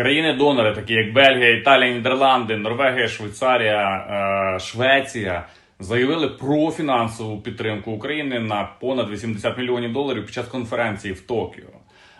Країни-донори, такі як Бельгія, Італія, Нідерланди, Норвегія, Швейцарія, е, Швеція, заявили про фінансову підтримку України на понад 80 мільйонів доларів під час конференції в Токіо.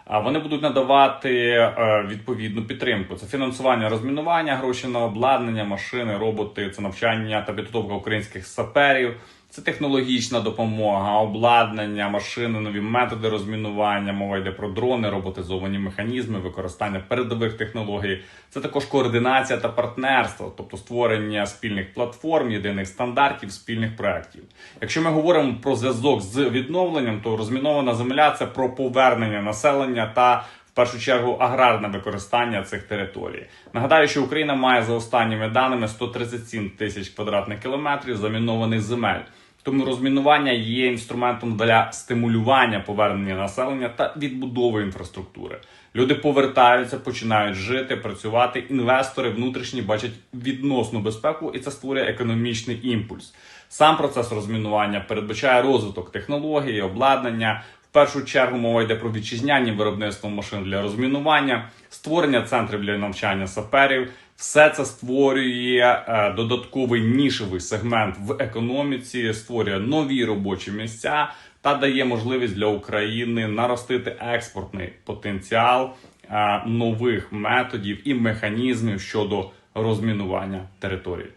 А вони будуть надавати е, відповідну підтримку. Це фінансування розмінування, гроші на обладнання, машини, роботи, це навчання та підготовка українських саперів. Це технологічна допомога, обладнання, машини, нові методи розмінування. Мова йде про дрони, роботизовані механізми, використання передових технологій. Це також координація та партнерство, тобто створення спільних платформ, єдиних стандартів, спільних проєктів. Якщо ми говоримо про зв'язок з відновленням, то розмінована земля це про повернення населення та в першу чергу аграрне використання цих територій. Нагадаю, що Україна має за останніми даними 137 тисяч квадратних кілометрів замінованих земель. Тому розмінування є інструментом для стимулювання повернення населення та відбудови інфраструктури. Люди повертаються, починають жити, працювати. Інвестори внутрішні бачать відносну безпеку, і це створює економічний імпульс. Сам процес розмінування передбачає розвиток технологій, обладнання. В першу чергу мова йде про вітчизняні виробництво машин для розмінування, створення центрів для навчання саперів. Все це створює е, додатковий нішевий сегмент в економіці, створює нові робочі місця та дає можливість для України наростити експортний потенціал е, нових методів і механізмів щодо розмінування території.